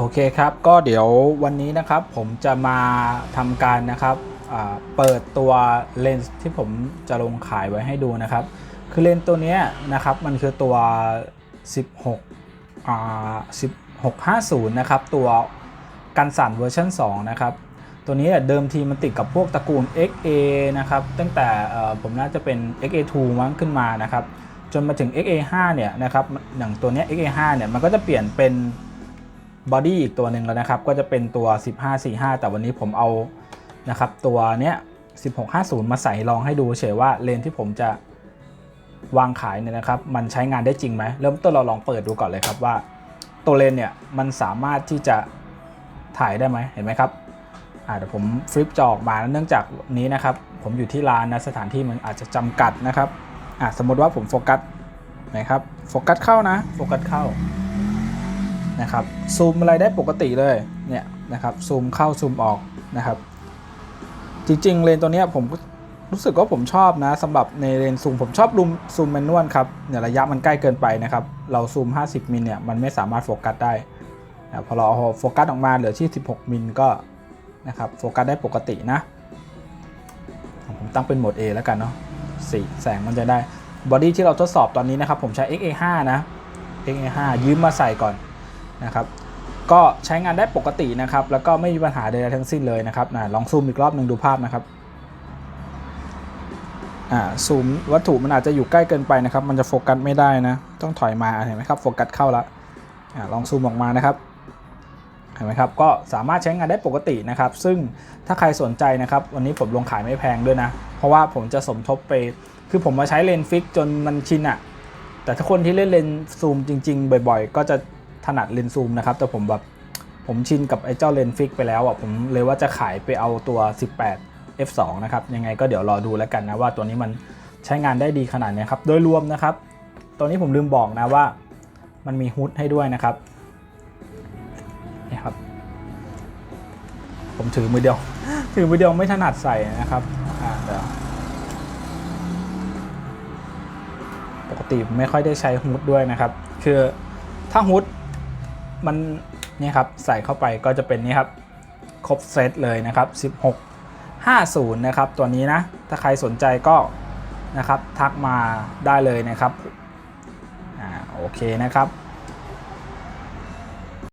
โอเคครับ ก็เดี๋ยววันนี้นะครับผมจะมาทำการนะครับเปิดตัวเลนส์ที่ผมจะลงขายไว้ให้ดูนะครับ คือเลนส์ตัวนี้นะครับมันคือตัว 16อ่า1650 นะครับ ตัวกันสั่นเวอร์ชัน2นะครับ ตัวนี้เดิมทีมันติดกับพวกตระกูล XA นะครับ ตั้งแต่ผมน่าจะเป็น XA2 มั้งขึ้นมานะครับ จนมาถึง XA5 เนี่ยนะครับ อย่างตัวนี้ XA5 เนี่ยมันก็จะเปลี่ยนเป็น บอดี้อีกตัวหนึ่งแล้วนะครับ ก็จะเป็นตัว 1545 แต่วันนี้ผมเอานะครับตัวเนี้ย1650 มาใส่ลองให้ดูเฉยว่าเลนที่ผมจะวางขายเนี่ยนะครับ มันใช้งานได้จริงไหม เริ่มต้นเราลองเปิดดูก่อนเลยครับว่า ตัวเลนเนี่ยมันสามารถที่จะถ่ายได้ไหมเห็นไหมครับอ่าเดี๋ยวผมฟลิปจอออกมาเนื่องจากนี้นะครับ ผมอยู่ที่ร้านนะสถานที่มันอาจจะจำกัดนะครับอ่าสมมติว่าผมโฟกัสนะครับโฟกัสเข้านะโฟกัสเข้า นะครับซูมอะไรได้ปกติเลยเนี่ยนะครับซูมเข้าซูมออกนะครับ จริงๆเลนตัวเนี้ยผมรู้สึกว่าผมชอบนะสำหรับในเลนส์ซูมผมชอบรูมซูมแมนนวลครับเนี่ยระยะมันใกล้เกินไปนะครับ เราซูม 50มิลเนี่ยมันไม่สามารถโฟกัสได้นะพอเราเอาโฟกัสออกมาเหลือที่ 16มิลก็นะครับโฟกัสได้ปกตินะผมตั้งเป็นโหมด A แล้วกันเนาะสีแสงมันจะได้บอดี้ที่เราทดสอบตอนนี้นะครับ ผมใช้ XA5 นะ XA5 ยืมมาใส่ก่อน นะครับก็ใช้งานได้ปกตินะครับ แล้วก็ไม่มีปัญหาใดๆทั้งสิ้นเลยนะครับนะลองซูมอีกรอบหนึ่งดูภาพนะครับอ่าซูมวัตถุมันอาจจะอยู่ใกล้เกินไปนะครับ มันจะโฟกัสไม่ได้นะ ต้องถอยมาเห็นไหมครับโฟกัสเข้าแล้วอ่าลองซูมออกมานะครับเห็นไหมครับก็สามารถใช้งานได้ปกตินะครับ ซึ่งถ้าใครสนใจนะครับ วันนี้ผมลงขายไม่แพงด้วยนะ เพราะว่าผมจะสมทบไป คือผมมาใช้เลนส์ฟิกจนมันชินอะแต่ถ้าคนที่เล่นเลนส์ซูมจริง ๆ บ่อย ๆ ก็จะ ถนัดเลนส์ซูมนะครับ แต่ผมแบบผมชินกับไอ้เจ้าเลนส์ฟิกไปแล้วอะผมเลยว่าจะขายไปเอาตัว 18 f2 นะครับ ยังไงก็เดี๋ยวรอดูแล้วกันนะว่าตัวนี้มันใช้งานได้ดีขนาดไหนครับ โดยรวมนะครับ ตัวนี้ผมลืมบอกนะว่ามันมีฮุดให้ด้วยนะครับนี่ครับ ผมถือมือเดียว ถือมือเดียวไม่ถนัดใส่นะครับอ่าเดี๋ยวปกติไม่ค่อยได้ใช้ฮุดด้วยนะครับ คือถ้าฮุด มันนี่ครับใส่เข้าไปก็จะเป็นนี่ครับครบเซตเลยนะครับ 16 50 นะครับตัวนี้นะ ถ้าใครสนใจก็นะครับทักมาได้เลยนะครับอ่าโอเคนะครับ